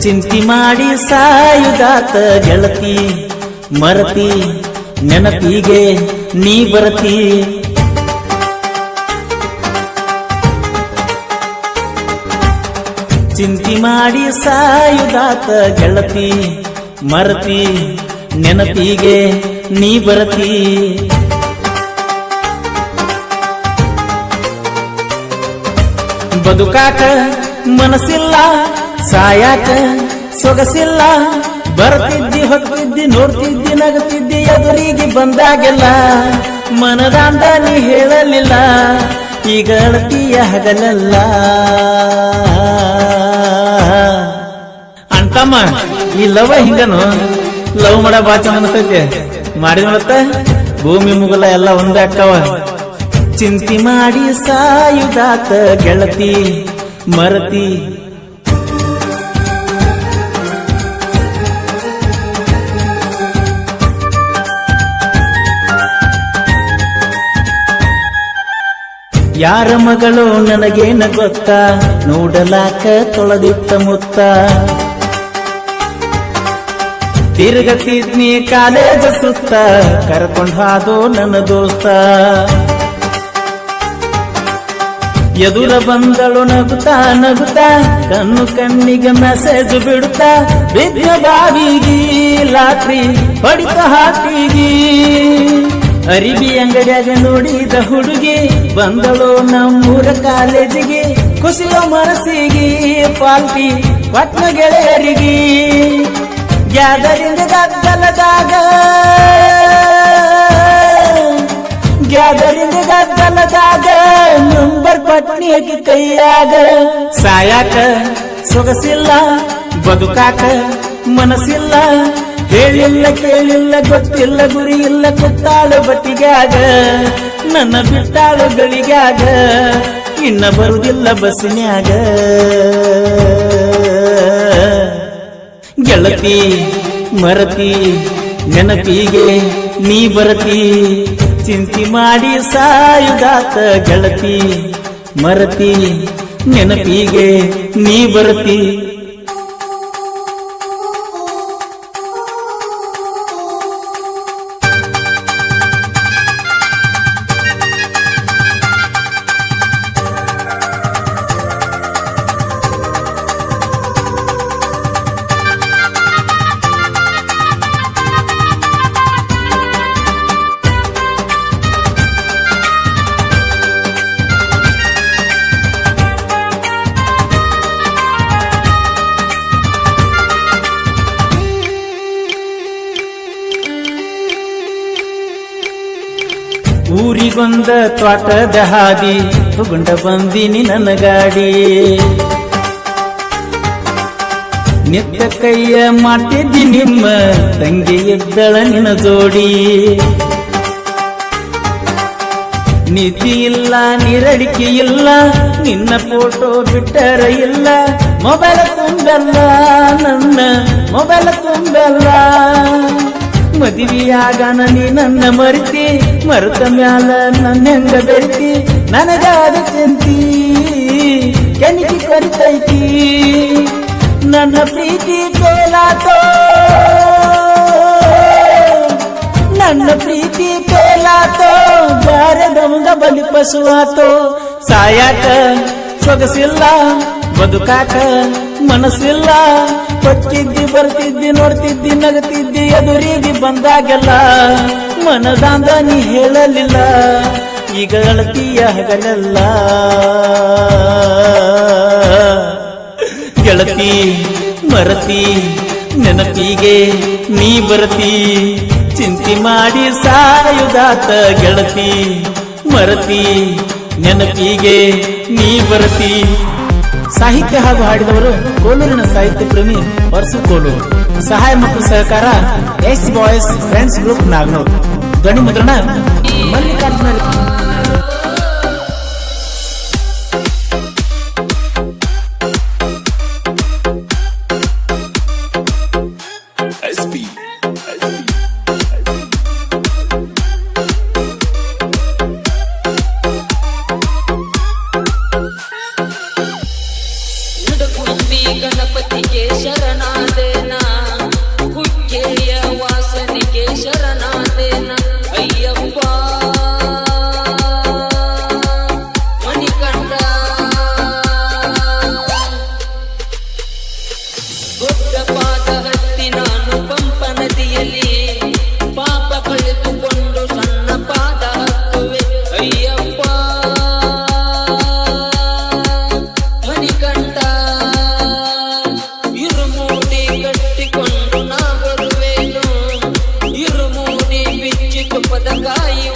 ಚಿಂತಿ ಮಾಡಿ ಸಾಯುದಾತ ಗೆಳತಿ, ಮರತಿ, ನೆನಪಿಗೆ ನೀ ಬರತಿ. ಚಿಂತಿ ಮಾಡಿ ಸಾಯುದಾತ ಗೆಳತಿ, ಮರತಿ, ನೆನಪಿಗೆ ನೀ ಬರತಿ. ಬದುಕಾಕ ಮನಸ್ಸಿಲ್ಲ, ಸಾಯಾಕ ಸೊಗಸಿಲ್ಲ. ಬರ್ತಿದ್ದಿ, ಹೊತ್ತಿದ್ದಿ, ನೋಡ್ತಿದ್ದಿ, ನಗತಿದ್ದಿ, ಎದುರಿಗೆ ಬಂದಾಗೆಲ್ಲ ಮನದಾಂದ ನೀ ಹೇಳಲಿಲ್ಲ. ಈಗ ಅಳತಿಯ ಹಗಲಲ್ಲ. ಅಂತಮ್ಮ ಈ ಲವ ಹಿಂಗನು? ಲವ್ ಮಾಡ ಬಾಚ ಅನ್ಸೈತೆ. ಮಾಡಿ ನೋಡತ್ತ? ಭೂಮಿ ಮುಗಲ ಎಲ್ಲ ಒಂದೇ ಅಕ್ಕವ. ಚಿಂತಿ ಮಾಡಿ ಸಾಯುದಾತ ಗೆಳತಿ. ಮರತಿ. ಯಾರ ಮಗಳು ನನಗೇನ ಗೊತ್ತ? ನೋಡಲಾಕ ತೊಳೆದಿತ್ತ ಮುತ್ತ. ತಿರುಗತಿದ್ನಿ ಕಾಲೇಜ ಸುತ್ತ, ಕರ್ಕೊಂಡ್ ಹಾದು ನನ್ನ ದೋಸ್ತ. ಎದುರ ಬಂದಳು ನಗುತ್ತಾ ನಗುತ್ತಾ, ಕಣ್ಣು ಕಣ್ಣಿಗೆ ಮೆಸೇಜ್ ಬಿಡುತ್ತಾ ಬಿದ್ದ ಬಾವಿಗಿ ಲಾಟ್ರಿ ಹೊಡಿತ ಹಾಕಿಗಿ. ಅರಿಬಿ ಅಂಗಡಿಯಾಗ ನೋಡಿದ ಹುಡುಗಿ ಬಂದಳು ನಮ್ಮೂರ ಕಾಲೇಜಿಗೆ ಖುಷಿಯ ಮನಸ್ಸಿಗೆ ಪಾಲ್ಟಿ ಪಟ್ನ ಗೆಳೆಯರಿಗೆ. ಗ್ಯಾದರಿಂದ ಗದ್ದಲದಾಗ ನಂಬರ್ ಪಟ್ನಿಯಾಗಿ ಕೈಯಾಗ ಸಾಯಾಕ ಸೊಗಸಿಲ್ಲ, ಬದುಕಾಕ ಮನಸ್ಸಿಲ್ಲ. ಹೇಳಿಲ್ಲ, ಕೇಳಿಲ್ಲ, ಗೊತ್ತಿಲ್ಲ ಗುರಿ ಇಲ್ಲ ಕುತ್ತಾಳು ಬಟ್ಟಿಗ್ಯಾಗ, ನನ್ನ ಬಿಟ್ಟಾಳು ಗಳಿಗಾಗ ಇನ್ನ ಬರುವುದಿಲ್ಲ ಬಸ್ನ್ಯಾಗ. ಗೆಳತಿ, ಮರತಿ, ನೆನಪಿಗೆ ನೀ ಬರತಿ, ಚಿಂತಿ ಮಾಡಿ ಸಾಯುದಾತ ಗೆಳತಿ. ಮರತಿ ನೆನಪಿಗೆ ನೀ ಬರತಿ. ಊರಿಗೊಂದ ತ್ವಾಟದ ಹಾದಿ ತಗೊಂಡ ಬಂದಿನಿ ನನ್ನ ಗಾಡಿ ನಿತ್ಯ ಕೈಯ ಮಾಡ್ತಿದ್ದಿ ನಿಮ್ಮ ತಂಗಿ ಎದ್ದಳ ನಿನ್ನ ಜೋಡಿ ನೀತಿ ಇಲ್ಲ ನಿರಡಿಕೆ ಇಲ್ಲ ನಿನ್ನ ಫೋಟೋ ಬಿಟ್ಟರ ಇಲ್ಲ ಮೊಬೈಲ್ ತುಂಬಲ್ಲ ನನ್ನ ಮೊಬೈಲ್ ತುಂಬಲ್ಲ ಮದುವೆಯಾಗನ ನೀ ನನ್ನ ಮರಿತಿ, ಮರುತ ಮ್ಯಾಲ ನನ್ನ ಹೆಂಗ ಬೆರಿತಿ ನನಗಾದ ಚಿಂತಿ, ಕೆಣಿಕೆ ಕರಿತೈತಿ. ನನ್ನ ಪ್ರೀತಿ ತೇಲಾತೋ ನನ್ನ ಪ್ರೀತಿ ತೇಲಾತೋ ಬ್ಯಾರೆದವಂಗ ಬಲಿ ಪಶುವಾತೋ ಸಾಯಾಕ ಸೊಗಸಿಲ್ಲ, ಬದುಕಾಕ ಮನಸ್ಸಿಲ್ಲ. ಕೊಚ್ಚಿದ್ದಿ ಬರ್ತಿದ್ದಿ, ನೋಡ್ತಿದ್ದಿ, ನಗತಿದ್ದಿ, ಎದುರಿಗೆ ಬಂದಾಗೆಲ್ಲ ಮನದಾಂದ ನೀ ಹೇಳಲಿಲ್ಲ. ಈಗ ಅಳತಿಯ ಹಗಲೆಲ್ಲ ಗೆಳತಿ, ಮರತಿ, ನೆನಪಿಗೆ ನೀ ಬರತಿ. ಚಿಂತಿ ಮಾಡಿ ಸಾಯುದಾತ ಗೆಳತಿ, ಮರತಿ, ನೆನಪಿಗೆ ನೀ ಬರತಿ. ಸಾಹಿತ್ಯ ಹಾಗೂ ಹಾಡಿದವರು ಕೋಲೂರಿನ ಸಾಹಿತ್ಯ ಪ್ರೇಮಿ ವರ್ಸು ಕೋಲೂರು. ಸಹಾಯ ಮತ್ತು ಸಹಕಾರ S boys friends group Nagnur. ಧ್ವನಿ ಮುದ್ರಣ પતંગાઈ